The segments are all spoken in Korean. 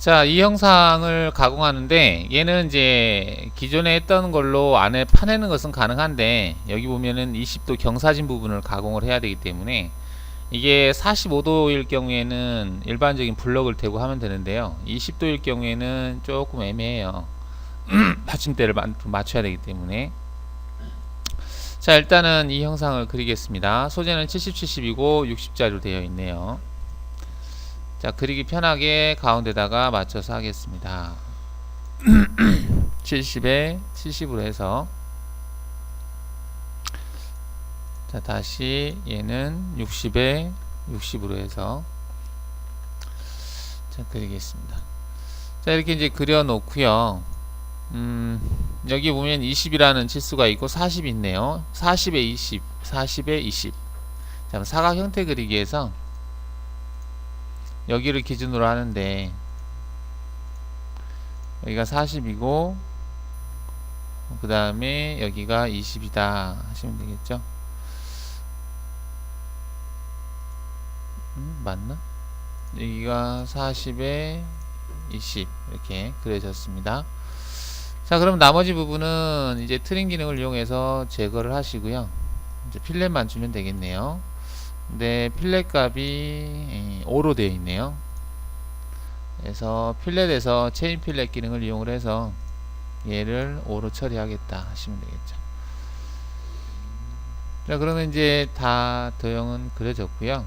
자, 이 형상을 가공하는데 얘는 이제 기존에 했던 걸로 안에 파내는 것은 가능한데 여기 보면은 20도 경사진 부분을 가공을 해야 되기 때문에 이게 45도일 경우에는 일반적인 블럭을 대고 하면 되는데요. 20도일 경우에는 조금 애매해요. 받침대를 마- 맞춰야 되기 때문에 자 일단은 이 형상을 그리겠습니다. 소재는 70, 70이고 60짜리로 되어 있네요. 자 그리기 편하게 가운데다가 맞춰서 하겠습니다. 70에 70으로 해서. 자 다시 얘는 60에 60으로 해서. 자 그리겠습니다. 자 이렇게 이제 그려 놓고요. 음 여기 보면 20이라는 치수가 있고 40이 있네요. 40에 20 40에 20 자, 사각 형태 그리기에서 여기를 기준으로 하는데 여기가 40이고 그 다음에 여기가 20이다 하시면 되겠죠? 음, 맞나? 여기가 40에 20 이렇게 그려졌습니다. 자 그럼 나머지 부분은 이제 트림 기능을 이용해서 제거를 하시고요. 이제 필렛만 주면 되겠네요 근데 필렛 값이 5로 되어 있네요. 그래서 필렛에서 체인 필렛 기능을 이용을 해서 얘를 5로 처리하겠다 하시면 되겠죠. 자, 그러면 이제 다 도형은 그려졌고요.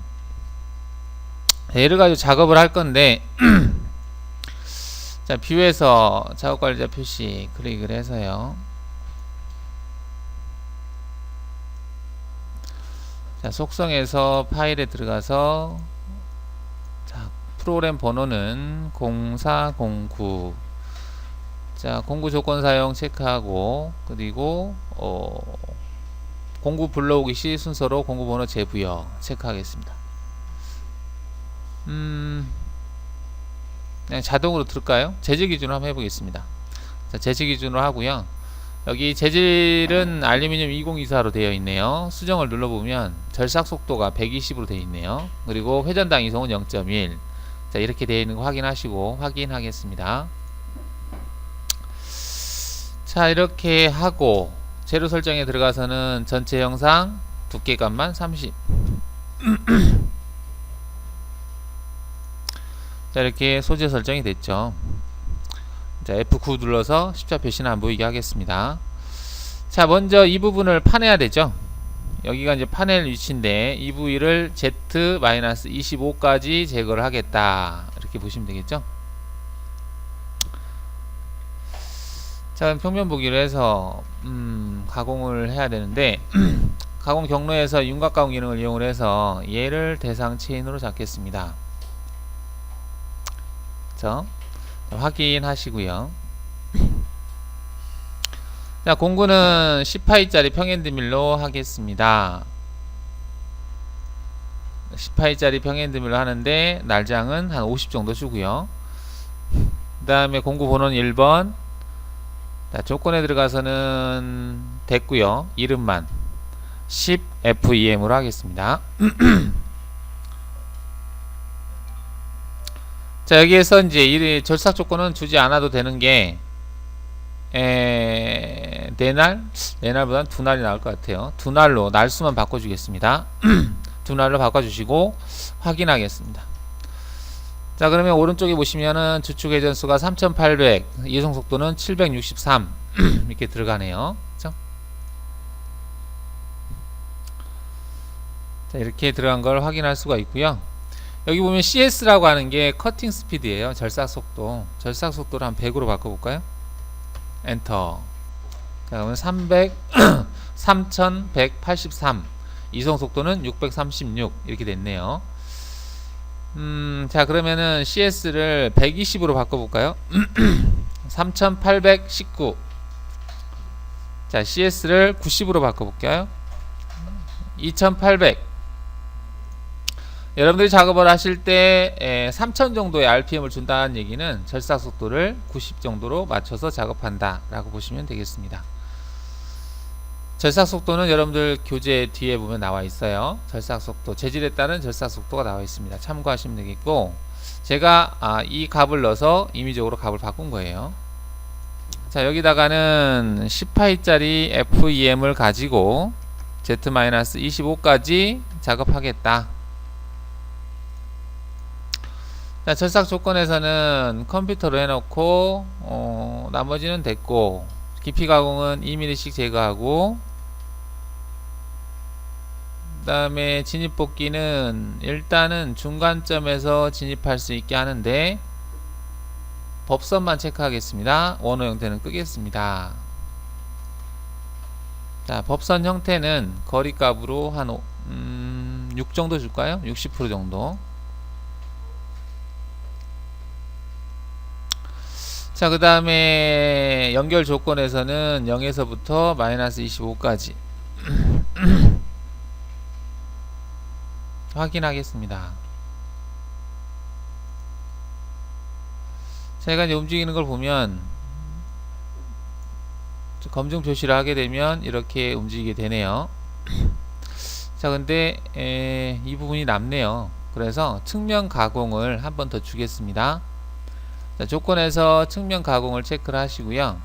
얘를 가지고 작업을 할 건데 자, 뷰에서 작업 관리자 표시 클릭을 해서요. 자, 속성에서 파일에 들어가서 자, 프로그램 번호는 0409 자, 공구 조건 사용 체크하고 그리고 어, 공구 불러오기 시 순서로 공구 번호 재부여 체크하겠습니다. 음, 그냥 자동으로 들을까요? 재질 기준으로 한번 해보겠습니다. 자, 재질 기준으로 하고요. 여기 재질은 알루미늄 2024로 되어 있네요. 수정을 눌러보면 절삭 속도가 120으로 되어 있네요. 그리고 회전당 이송은 0.1. 자, 이렇게 되어 있는 거 확인하시고 확인하겠습니다. 자, 이렇게 하고 재료 설정에 들어가서는 전체 영상 두께감만 30. 자, 이렇게 소재 설정이 됐죠. 자, F9 눌러서 십자 표시는 안 보이게 하겠습니다. 자, 먼저 이 부분을 파내야 되죠. 여기가 이제 파낼 위치인데 이 부위를 Z-25까지 제거를 하겠다. 이렇게 보시면 되겠죠. 자, 평면 보기로 해서 음, 가공을 해야 되는데 가공 경로에서 윤곽 가공 기능을 이용을 해서 얘를 대상 체인으로 잡겠습니다. 그렇죠? 확인하시고요. 자, 공구는 10파이짜리 평핸드밀로 하겠습니다. 10파이짜리 평핸드밀로 하는데 날장은 한 50 정도 주고요. 그 다음에 공구 번호는 1번. 자, 조건에 들어가서는 됐고요. 이름만 10FEM으로 하겠습니다. 자 여기에서 이제 이 절삭 조건은 주지 않아도 되는 게 에, 네 날? 네 날보다는 두 날이 나을 것 같아요. 두 날로 날수만 바꿔주겠습니다. 두 날로 바꿔주시고 확인하겠습니다. 자 그러면 오른쪽에 보시면은 주축 회전수가 3800 이송 속도는 763 이렇게 들어가네요. 그죠? 자 이렇게 들어간 걸 확인할 수가 있고요. 여기 보면 CS라고 하는 게 커팅 스피드예요. 절삭 속도. 절삭 속도를 한 100으로 바꿔 볼까요? 엔터. 자, 그러면 300, 3183. 이송 속도는 636. 이렇게 됐네요. 음, 자, 그러면은 CS를 120으로 바꿔 볼까요? 3819. 자, CS를 90으로 바꿔 볼까요? 2800. 여러분들이 작업을 하실 때 3000 정도의 RPM을 준다는 얘기는 절삭 속도를 90 정도로 맞춰서 작업한다 라고 보시면 되겠습니다 절삭 속도는 여러분들 교재 뒤에 보면 나와 있어요 절삭 속도 재질에 따른 절삭 속도가 나와 있습니다 참고하시면 되겠고 제가 아, 이 값을 넣어서 임의적으로 값을 바꾼 거예요. 자 여기다가는 10파이짜리 FEM을 가지고 Z-25까지 작업하겠다. 자 절삭 조건에서는 컴퓨터로 해놓고 어, 나머지는 됐고 깊이 가공은 2mm씩 제거하고 그 다음에 진입 복귀는 일단은 중간점에서 진입할 수 있게 하는데 법선만 체크하겠습니다. 원호 형태는 끄겠습니다. 자, 법선 형태는 거리값으로 한 오- 음, 6 정도 줄까요? 60% 정도. 자, 그 다음에 연결 조건에서는 0에서부터 마이너스 25까지 확인하겠습니다. 제가 이제 움직이는 걸 보면 검증 표시를 하게 되면 이렇게 움직이게 되네요. 자, 근데 에, 이 부분이 남네요. 그래서 측면 가공을 한 번 더 주겠습니다. 자, 조건에서 측면 가공을 체크를 하시고요.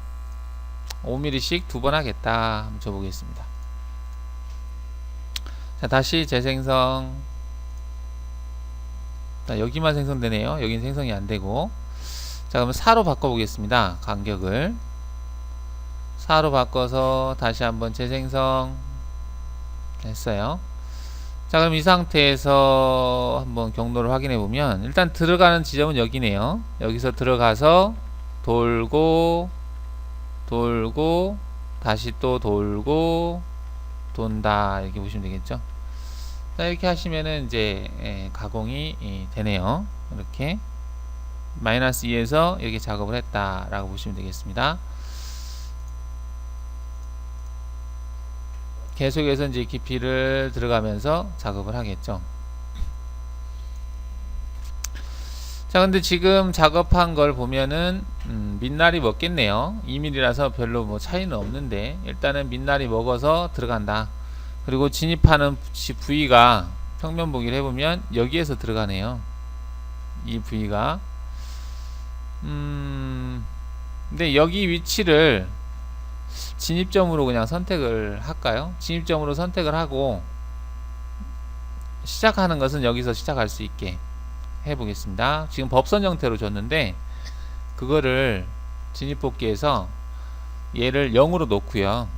5mm씩 두 번 하겠다. 한번 줘보겠습니다. 자, 다시 재생성. 자, 여기만 생성되네요. 여긴 생성이 안 되고. 자, 그러면 4로 바꿔보겠습니다. 간격을. 4로 바꿔서 다시 한번 재생성 했어요. 자, 그럼 이 상태에서 한번 경로를 확인해 보면 일단 들어가는 지점은 여기네요. 여기서 들어가서 돌고 돌고 다시 또 돌고 돈다 이렇게 보시면 되겠죠. 자, 이렇게 하시면은 이제 예, 가공이 예, 되네요. 이렇게 마이너스 2에서 이렇게 작업을 했다 라고 보시면 되겠습니다. 계속해서 이제 깊이를 들어가면서 작업을 하겠죠. 자, 근데 지금 작업한 걸 보면은 음, 민날이 먹겠네요. 2mm라서 별로 뭐 차이는 없는데 일단은 민날이 먹어서 들어간다. 그리고 진입하는 지- 부위가 평면 보기를 해보면 여기에서 들어가네요. 이 부위가 음, 근데 여기 위치를 진입점으로 그냥 선택을 할까요? 진입점으로 선택을 하고 시작하는 것은 여기서 시작할 수 있게 해보겠습니다. 지금 법선 형태로 줬는데 그거를 진입복귀해서 얘를 0으로 놓고요.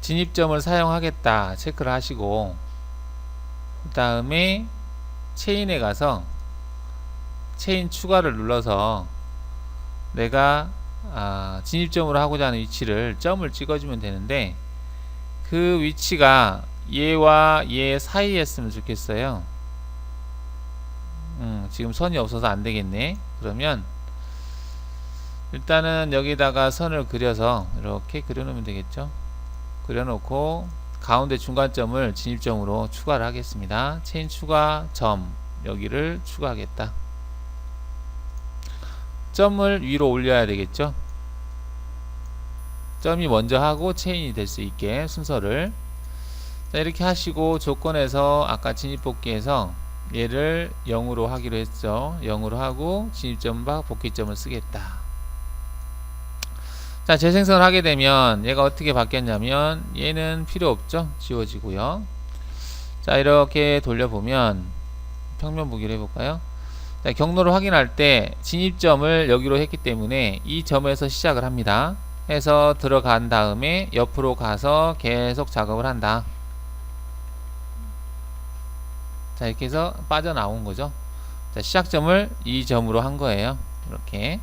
진입점을 사용하겠다 체크를 하시고 그 다음에 체인에 가서 체인 추가를 눌러서 내가 아, 진입점으로 하고자 하는 위치를 점을 찍어주면 되는데 그 위치가 얘와 얘 사이였으면 좋겠어요. 음, 지금 선이 없어서 안 되겠네. 그러면 일단은 여기다가 선을 그려서 이렇게 그려놓으면 되겠죠. 그려놓고 가운데 중간점을 진입점으로 추가를 하겠습니다. 체인 추가 점 여기를 추가하겠다. 점을 위로 올려야 되겠죠. 점이 먼저 하고 체인이 될 수 있게 순서를 자, 이렇게 하시고 조건에서 아까 진입복귀해서 얘를 0으로 하기로 했죠. 0으로 하고 진입점과 복귀점을 쓰겠다. 자, 재생성을 하게 되면 얘가 어떻게 바뀌었냐면 얘는 필요 없죠. 지워지고요. 자, 이렇게 돌려보면 평면 보기를 해볼까요? 자, 경로를 확인할 때 진입점을 여기로 했기 때문에 이 점에서 시작을 합니다. 해서 들어간 다음에 옆으로 가서 계속 작업을 한다. 자, 이렇게 해서 빠져나온 거죠. 자, 시작점을 이 점으로 한 거예요. 이렇게.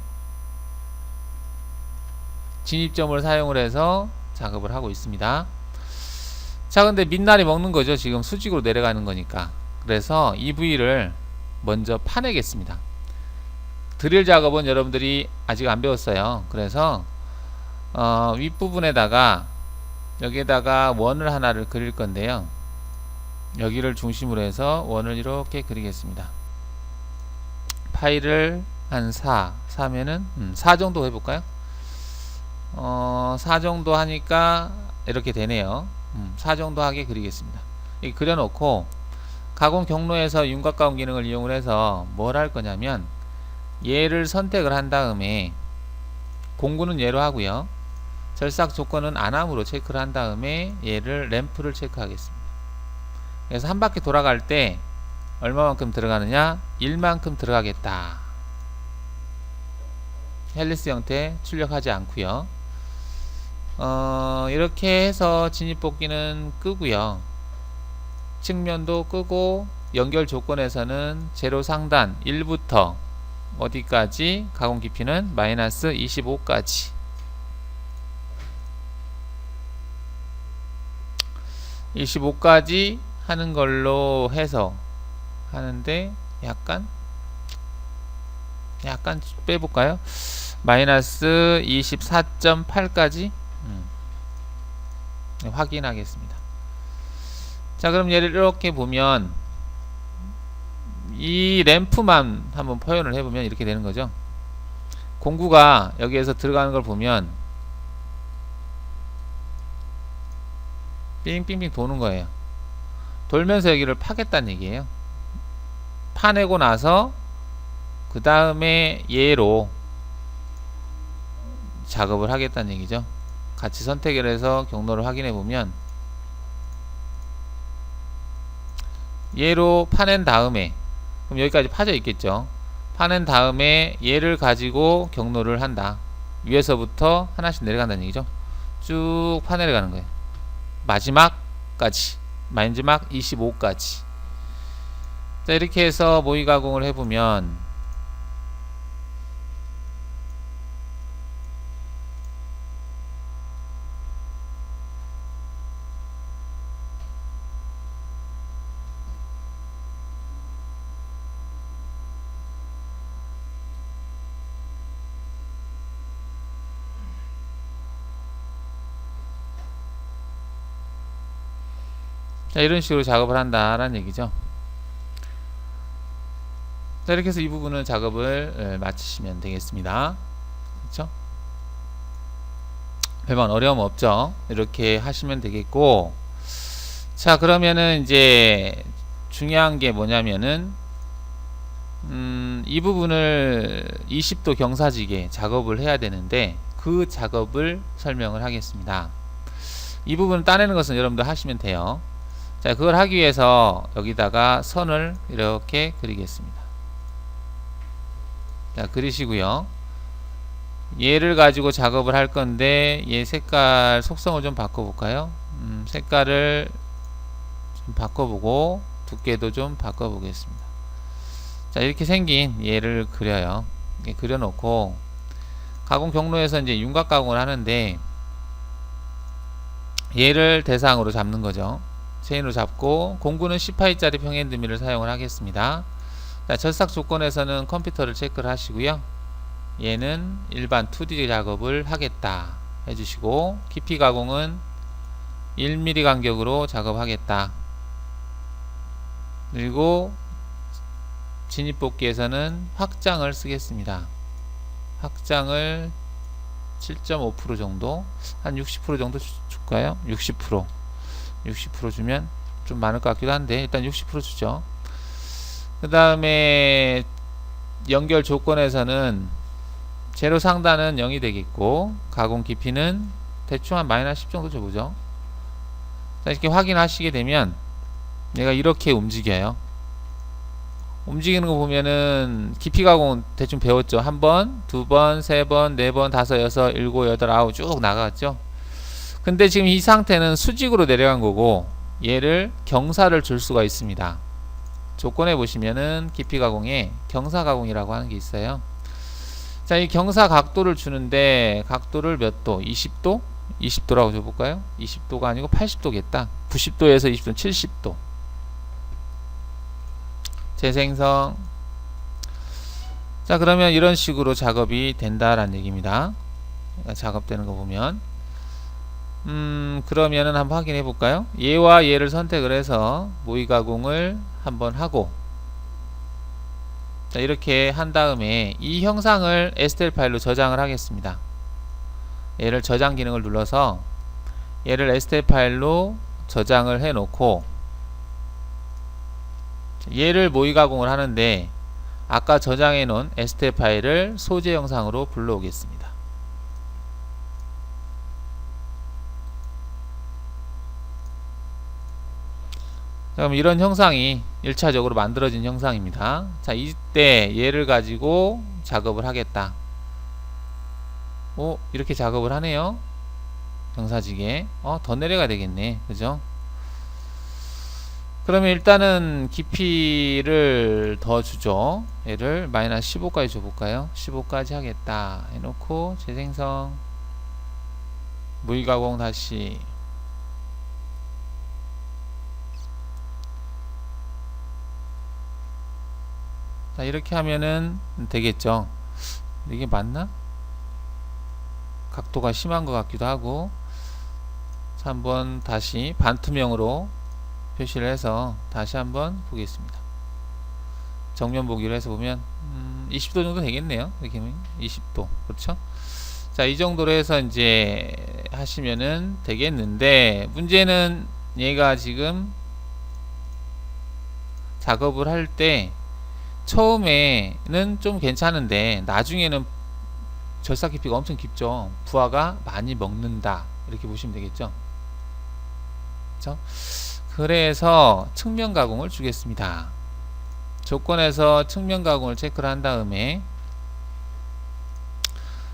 진입점을 사용을 해서 작업을 하고 있습니다. 자, 근데 민날이 먹는 거죠. 지금 수직으로 내려가는 거니까. 그래서 이 부위를 먼저 파내겠습니다. 드릴 작업은 여러분들이 아직 안 배웠어요. 그래서 어, 윗부분에다가 여기에다가 원을 하나를 그릴 건데요. 여기를 중심으로 해서 원을 이렇게 그리겠습니다. 파일을 한 4, 4면은 음, 4 정도 해볼까요? 어, 4 정도 하니까 이렇게 되네요. 음, 4 정도 하게 그리겠습니다. 이 그려놓고 가공 경로에서 윤곽 가공 기능을 이용을 해서 뭘 할 거냐면 얘를 선택을 한 다음에 공구는 얘로 하고요. 절삭 조건은 안함으로 체크를 한 다음에 얘를 램프를 체크하겠습니다. 그래서 한 바퀴 돌아갈 때 얼마만큼 들어가느냐? 1만큼 들어가겠다. 헬리스 형태 출력하지 않고요. 어, 이렇게 해서 진입 뽑기는 끄고요. 측면도 끄고 연결 조건에서는 제로 상단 1부터 어디까지 가공 깊이는 마이너스 25까지. (25까지) 하는 걸로 해서 하는데 약간 약간 빼볼까요? 마이너스 24.8까지? 음. 네, 확인하겠습니다 자 그럼 얘를 이렇게 보면 이 램프만 한번 표현을 해보면 이렇게 되는 거죠. 공구가 여기에서 들어가는 걸 보면 삥삥삥 도는 거예요. 돌면서 여기를 파겠다는 얘기예요. 파내고 나서 그 다음에 얘로 작업을 하겠다는 얘기죠. 같이 선택을 해서 경로를 확인해 보면 얘로 파낸 다음에 그럼 여기까지 파져 있겠죠? 파낸 다음에 얘를 가지고 경로를 한다. 위에서부터 하나씩 내려간다는 얘기죠? 쭉 파내려가는 거예요. 마지막까지. 마지막 25까지. 자 이렇게 해서 모의 가공을 해보면 자 이런 식으로 작업을 한다라는 얘기죠. 자 이렇게 해서 이 부분은 작업을 예, 마치시면 되겠습니다. 그렇죠? 별반 어려움 없죠? 이렇게 하시면 되겠고. 자 그러면은 이제 중요한 게 뭐냐면은 음, 이 부분을 20도 경사지게 작업을 해야 되는데 그 작업을 설명을 하겠습니다. 이 부분을 따내는 것은 여러분들 하시면 돼요 자 그걸 하기 위해서 여기다가 선을 이렇게 그리겠습니다. 자 그리시고요. 얘를 가지고 작업을 할 건데 얘 색깔 속성을 좀 바꿔볼까요? 음, 색깔을 좀 바꿔보고 두께도 좀 바꿔보겠습니다. 자 이렇게 생긴 얘를 그려요. 그려놓고 가공 경로에서 이제 윤곽 가공을 하는데 얘를 대상으로 잡는 거죠 체인으로 잡고 공구는 10파이짜리 평행 드미를 사용을 하겠습니다. 자, 절삭 조건에서는 컴퓨터를 체크를 하시고요. 얘는 일반 2D 작업을 하겠다 해주시고 깊이 가공은 1mm 간격으로 작업하겠다. 그리고 진입복귀에서는 확장을 쓰겠습니다. 확장을 7.5% 정도 한 60% 정도 줄까요? 60% 60% 주면 좀 많을 것 같기도 한데 일단 60% 주죠. 그 다음에 연결 조건에서는 제로 상단은 0이 되겠고 가공 깊이는 대충 한 마이너스 10 정도 줘보죠. 자 이렇게 확인하시게 되면 얘가 이렇게 움직여요. 움직이는 거 보면은 깊이 가공 대충 배웠죠. 한 번, 두 번, 세 번, 네 번, 다섯, 여섯, 일곱, 여덟, 아홉 쭉 나갔죠 근데 지금 이 상태는 수직으로 내려간 거고 얘를 경사를 줄 수가 있습니다. 조건에 보시면은 깊이 가공에 경사 가공이라고 하는 게 있어요. 자, 이 경사 각도를 주는데 각도를 몇 도? 20도? 20도라고 줘 볼까요? 20도가 아니고 80도겠다. 90도에서 20도, 70도. 재생성. 자, 그러면 이런 식으로 작업이 된다라는 얘기입니다. 작업되는 거 보면. 음 그러면은 한번 확인해 볼까요 얘와 얘를 선택을 해서 모의 가공을 한번 하고 자 이렇게 한 다음에 이 형상을 STL 파일로 저장을 하겠습니다 얘를 저장 기능을 눌러서 얘를 STL 파일로 저장을 해 놓고 얘를 모의 가공을 하는데 아까 저장해 놓은 ST 파일을 소재 영상으로 불러오겠습니다. 자, 그럼 이런 형상이 1차적으로 만들어진 형상입니다. 자, 이때 얘를 가지고 작업을 하겠다. 오, 이렇게 작업을 하네요. 경사지게. 어, 더 내려가 되겠네. 그죠? 그러면 일단은 깊이를 더 주죠. 얘를 마이너스 15까지 줘볼까요? 15까지 하겠다. 해놓고 재생성 무의가공 다시 자 이렇게 하면은 되겠죠. 이게 맞나? 각도가 심한 것 같기도 하고 자 한번 다시 반투명으로 표시를 해서 다시 한번 보겠습니다. 정면 보기로 해서 보면 음, 20도 정도 되겠네요. 이렇게 하면 20도 그렇죠? 자 이 정도로 해서 이제 하시면은 되겠는데 문제는 얘가 지금 작업을 할때 처음에는 좀 괜찮은데 나중에는 절삭 깊이가 엄청 깊죠. 부하가 많이 먹는다 이렇게 보시면 되겠죠. 그렇죠? 그래서 측면 가공을 주겠습니다. 조건에서 측면 가공을 체크를 한 다음에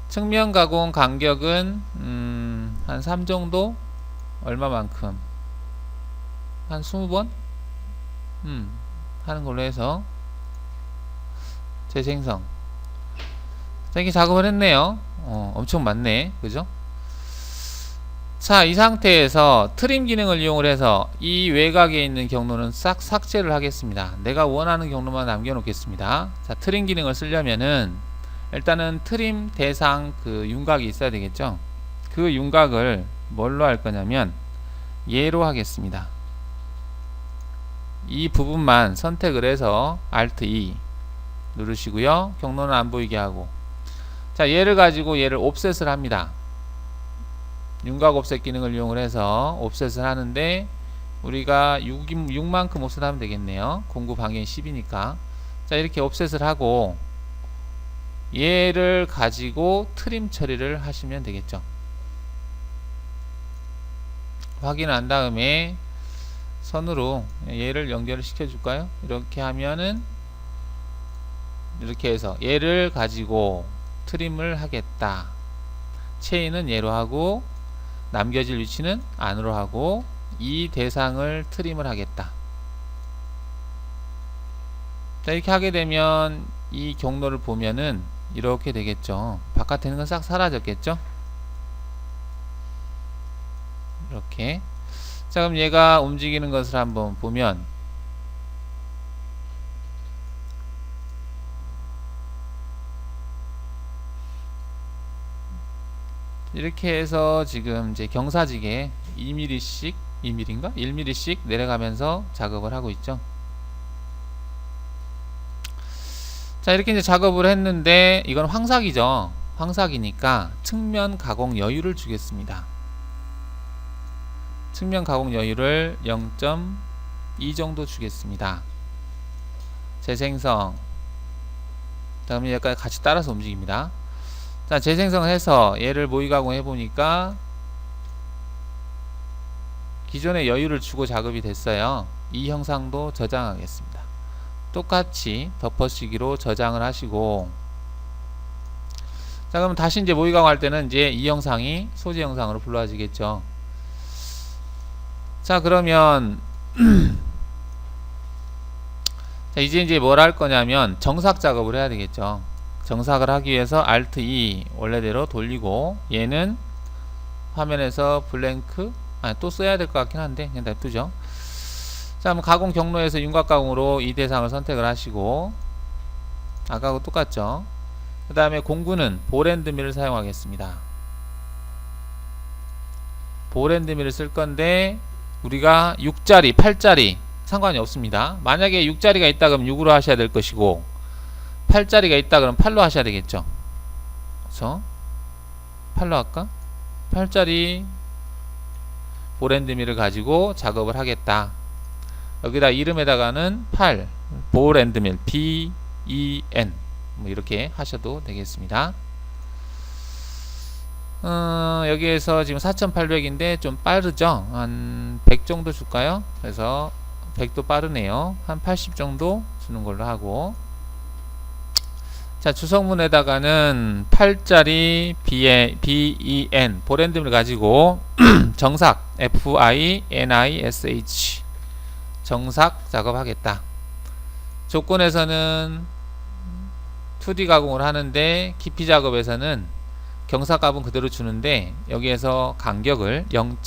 측면 가공 간격은 음, 한3 정도 얼마만큼 한 20번 음, 하는 걸로 해서 재생성 자 이렇게 작업을 했네요 어, 엄청 많네 그죠 자, 이 상태에서 트림 기능을 이용을 해서 이 외곽에 있는 경로는 싹 삭제를 하겠습니다. 내가 원하는 경로만 남겨 놓겠습니다. 자, 트림 기능을 쓰려면은 일단은 트림 대상 그 윤곽이 있어야 되겠죠. 그 윤곽을 뭘로 할 거냐면 얘로 하겠습니다. 이 부분만 선택을 해서 Alt E 누르시고요. 경로는 안 보이게 하고 자, 얘를 가지고 얘를 옵셋을 합니다. 윤곽 옵셋 기능을 이용을 해서 옵셋을 하는데 우리가 6, 6만큼 옵셋 하면 되겠네요. 공구 방향이 10이니까. 자, 이렇게 옵셋을 하고 얘를 가지고 트림 처리를 하시면 되겠죠. 확인한 다음에 선으로 얘를 연결을 시켜 줄까요? 이렇게 하면은 이렇게 해서 얘를 가지고 트림을 하겠다. 체인은 얘로 하고 남겨질 위치는 안으로 하고 이 대상을 트림을 하겠다. 자, 이렇게 하게 되면 이 경로를 보면은 이렇게 되겠죠. 바깥에 있는 건 싹 사라졌겠죠? 이렇게. 자, 그럼 얘가 움직이는 것을 한번 보면 이렇게 해서 지금 이제 경사지게 2mm씩 2mm인가? 1mm씩 내려가면서 작업을 하고 있죠. 자, 이렇게 이제 작업을 했는데 이건 황삭이죠. 황삭이니까 측면 가공 여유를 주겠습니다. 측면 가공 여유를 0.2 정도 주겠습니다. 재생성. 다음에 약간 같이 따라서 움직입니다. 자, 재생성을 해서 얘를 모의 가공해 보니까 기존에 여유를 주고 작업이 됐어요. 이 형상도 저장하겠습니다. 똑같이 덮어쓰기로 저장을 하시고 자, 그럼 다시 이제 모의 가공할 때는 이제 이 형상이 소재 형상으로 불러지겠죠. 자, 그러면 자, 이제 이제 뭘 할 거냐면 정삭 작업을 해야 되겠죠. 정삭을 하기 위해서 Alt E 원래대로 돌리고 얘는 화면에서 블랭크 아, 또 써야 될 것 같긴 한데 그냥 냅두죠. 자, 그럼 가공 경로에서 윤곽 가공으로 이 대상을 선택을 하시고 아까하고 똑같죠. 그 다음에 공구는 볼앤드밀을 사용하겠습니다. 볼앤드밀을 쓸 건데 우리가 6자리, 8자리 상관이 없습니다. 만약에 6자리가 있다 그러면 6으로 하셔야 될 것이고 8자리가 있다 그러면 8로 하셔야 되겠죠. 그래서 8로 할까? 8자리 보랜드미를 가지고 작업을 하겠다. 여기다 이름에다가는 8 볼앤드밀 B E N 뭐 이렇게 하셔도 되겠습니다. 어, 여기에서 지금 4,800인데 좀 빠르죠? 한 100 정도 줄까요? 그래서 100도 빠르네요. 한 80 정도 주는 걸로 하고 자 주성문에다가는 8짜리 BEN 보랜드를 가지고 정삭 FINISH 정삭 작업하겠다. 조건에서는 2D 가공을 하는데 깊이 작업에서는 경사값은 그대로 주는데 여기에서 간격을 0.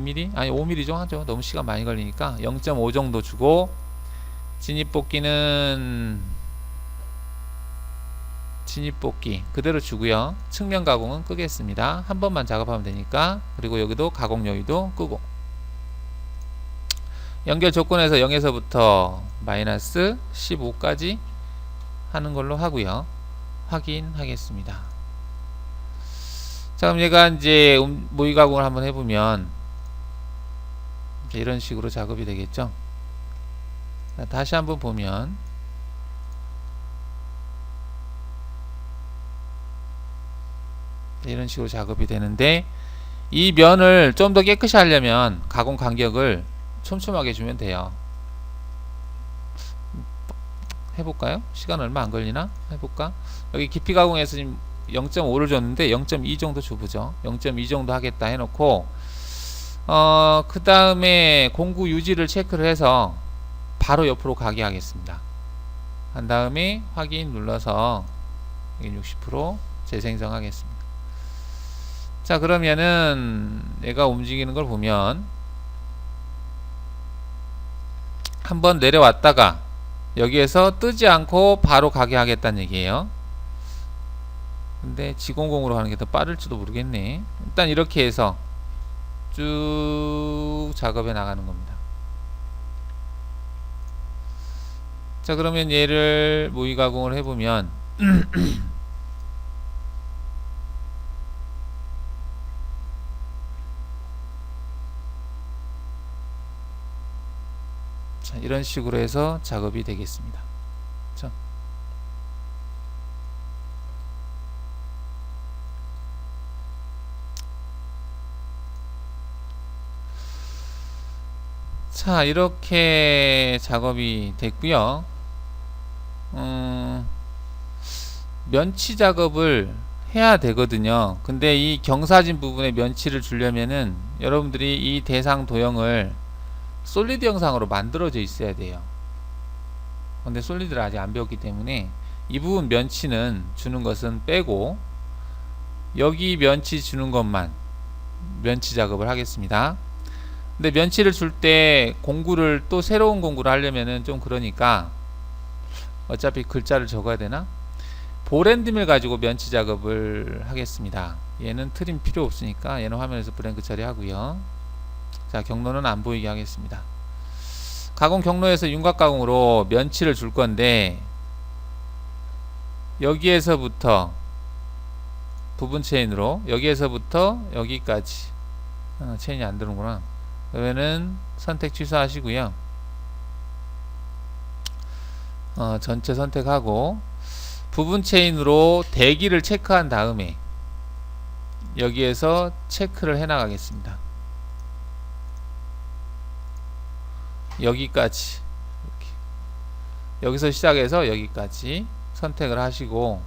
0.2mm 아니 5mm 좀 하죠. 너무 시간 많이 걸리니까 0.5 정도 주고 진입뽑기는 진입뽑기 그대로 주고요. 측면 가공은 끄겠습니다. 한 번만 작업하면 되니까 그리고 여기도 가공 여유도 끄고 연결 조건에서 0에서부터 마이너스 15까지 하는 걸로 하고요. 확인하겠습니다. 자, 그럼 얘가 이제 음- 모의 가공을 한번 해보면 이런 식으로 작업이 되겠죠. 자, 다시 한번 보면 이런 식으로 작업이 되는데 이 면을 좀 더 깨끗이 하려면 가공 간격을 촘촘하게 주면 돼요. 해볼까요? 시간 얼마 안 걸리나? 해볼까? 여기 깊이 가공해서 지금 0.5를 줬는데 0.2 정도 주부죠. 0.2 정도 하겠다 해놓고 어, 그 다음에 공구 유지를 체크를 해서 바로 옆으로 가게 하겠습니다. 한 다음에 확인 눌러서 60% 재생성 하겠습니다. 자 그러면은 얘가 움직이는 걸 보면 한번 내려왔다가 여기에서 뜨지 않고 바로 가게 하겠다는 얘기예요. 근데 지공공으로 하는 게 더 빠를지도 모르겠네. 일단 이렇게 해서 쭉 작업해 나가는 겁니다. 자 그러면 얘를 모의 가공을 해보면 자, 이런 식으로 해서 작업이 되겠습니다. 자. 자, 이렇게 작업이 됐고요. 음, 면치 작업을 해야 되거든요. 근데 이 경사진 부분에 면치를 주려면은 여러분들이 이 대상 도형을 솔리드 영상으로 만들어져 있어야 돼요. 근데 솔리드를 아직 안 배웠기 때문에 이 부분 면치는 주는 것은 빼고 여기 면치 주는 것만 면치 작업을 하겠습니다. 근데 면치를 줄 때 공구를 또 새로운 공구를 하려면은 좀 그러니까 어차피 글자를 적어야 되나? 보랜드밀 가지고 면치 작업을 하겠습니다. 얘는 트림 필요 없으니까 얘는 화면에서 브랭크 처리하고요. 자 경로는 안 보이게 하겠습니다. 가공 경로에서 윤곽 가공으로 면치를 줄 건데 여기에서부터 부분 체인으로 여기에서부터 여기까지 어, 체인이 안 들어오구나. 그러면은 선택 취소하시고요. 어, 전체 선택하고 부분 체인으로 대기를 체크한 다음에 여기에서 체크를 해 나가겠습니다. 여기까지 이렇게. 여기서 시작해서 여기까지 선택을 하시고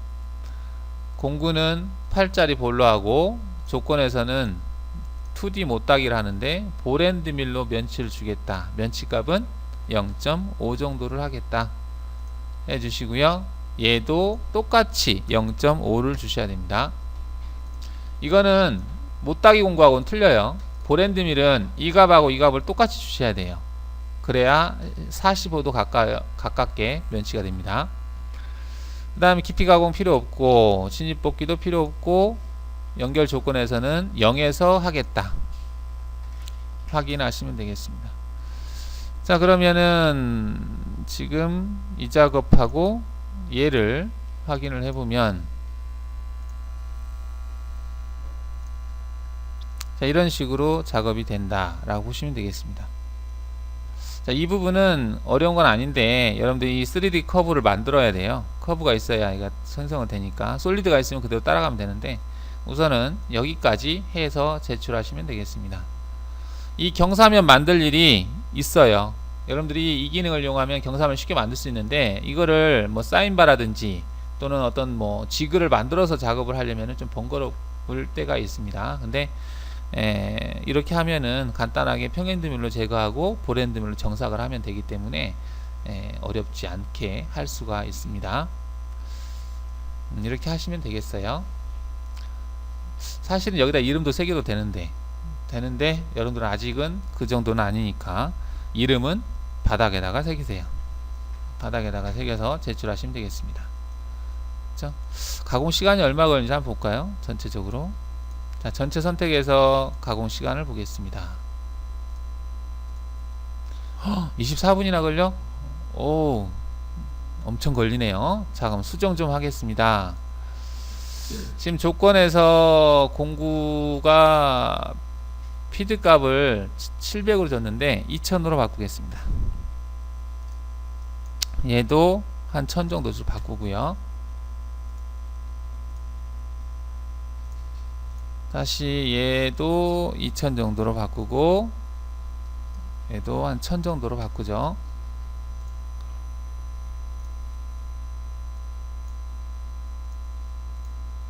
공구는 8짜리 볼로 하고 조건에서는 2D 못따기를 하는데 보랜드 밀로 면치를 주겠다. 면치값은 0.5 정도를 하겠다. 해주시고요. 얘도 똑같이 0.5를 주셔야 됩니다. 이거는 못따기 공구하고는 틀려요. 보랜드 밀은 이 값하고 이 값을 똑같이 주셔야 돼요. 그래야 45도 가까, 가깝게 면치가 됩니다. 그 다음에 깊이 가공 필요 없고 진입 뽑기도 필요 없고 연결 조건에서는 0에서 하겠다. 확인하시면 되겠습니다. 자 그러면은 지금 이 작업하고 얘를 확인을 해보면 자, 이런 식으로 작업이 된다라고 보시면 되겠습니다. 자, 이 부분은 어려운 건 아닌데 여러분들이 이 3D 커브를 만들어야 돼요. 커브가 있어야 얘가 생성은 되니까 솔리드가 있으면 그대로 따라가면 되는데 우선은 여기까지 해서 제출하시면 되겠습니다. 이 경사면 만들 일이 있어요. 여러분들이 이 기능을 이용하면 경사면 쉽게 만들 수 있는데 이거를 뭐 사인바라든지 또는 어떤 뭐 지그를 만들어서 작업을 하려면 좀 번거로울 때가 있습니다. 근데 에, 이렇게 하면은 간단하게 평행드밀로 제거하고 보랜드밀로 정삭을 하면 되기 때문에 에, 어렵지 않게 할 수가 있습니다. 음, 이렇게 하시면 되겠어요. 사실은 여기다 이름도 새겨도 되는데 되는데 여러분들은 아직은 그 정도는 아니니까 이름은 바닥에다가 새기세요. 바닥에다가 새겨서 제출하시면 되겠습니다. 그렇죠? 가공 시간이 얼마 걸리는지 한번 볼까요? 전체적으로. 자, 전체 선택해서 가공 시간을 보겠습니다. 24분이나 걸려? 오, 엄청 걸리네요. 자, 그럼 수정 좀 하겠습니다. 지금 조건에서 공구가 피드 값을 700으로 줬는데 2000으로 바꾸겠습니다. 얘도 한 1000 정도 좀 바꾸고요. 다시 얘도 2000 정도로 바꾸고 얘도 한 1000 정도로 바꾸죠.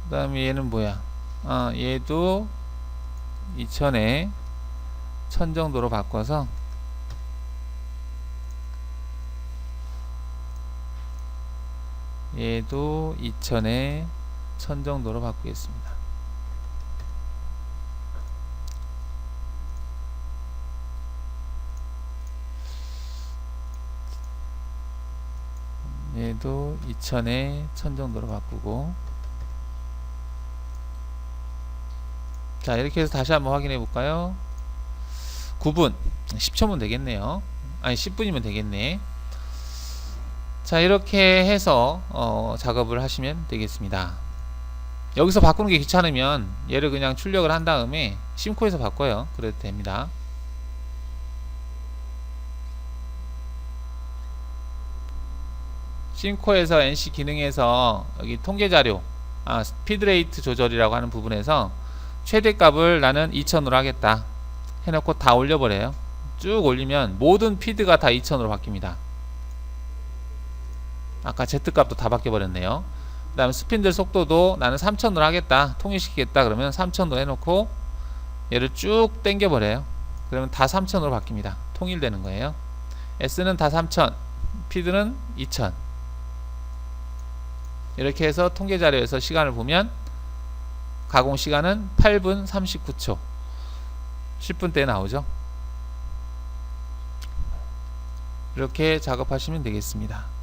그 다음에 얘는 뭐야? 아, 얘도 2000에 1000 정도로 바꿔서 얘도 2000에 1000 정도로 바꾸겠습니다. 얘도 2000에 1000 정도로 바꾸고 자 이렇게 해서 다시 한번 확인해 볼까요? 9분. 10초면 되겠네요. 아니 10분이면 되겠네. 자 이렇게 해서 어, 작업을 하시면 되겠습니다. 여기서 바꾸는 게 귀찮으면 얘를 그냥 출력을 한 다음에 심코에서 바꿔요. 그래도 됩니다. 심코에서 NC 기능에서 여기 통계 자료 아 스피드레이트 조절이라고 하는 부분에서 최대값을 나는 2000으로 하겠다. 해놓고 다 올려버려요. 쭉 올리면 모든 피드가 다 2000으로 바뀝니다. 아까 Z값도 다 바뀌어버렸네요. 그 다음에 스핀들 속도도 나는 3000으로 하겠다 통일시키겠다 그러면 3000으로 해놓고 얘를 쭉 당겨버려요. 그러면 다 3000으로 바뀝니다. 통일되는 거예요. S는 다 3000 피드는 2000 이렇게 해서 통계 자료에서 시간을 보면 가공 시간은 8분 39초. 10분대 나오죠? 이렇게 작업하시면 되겠습니다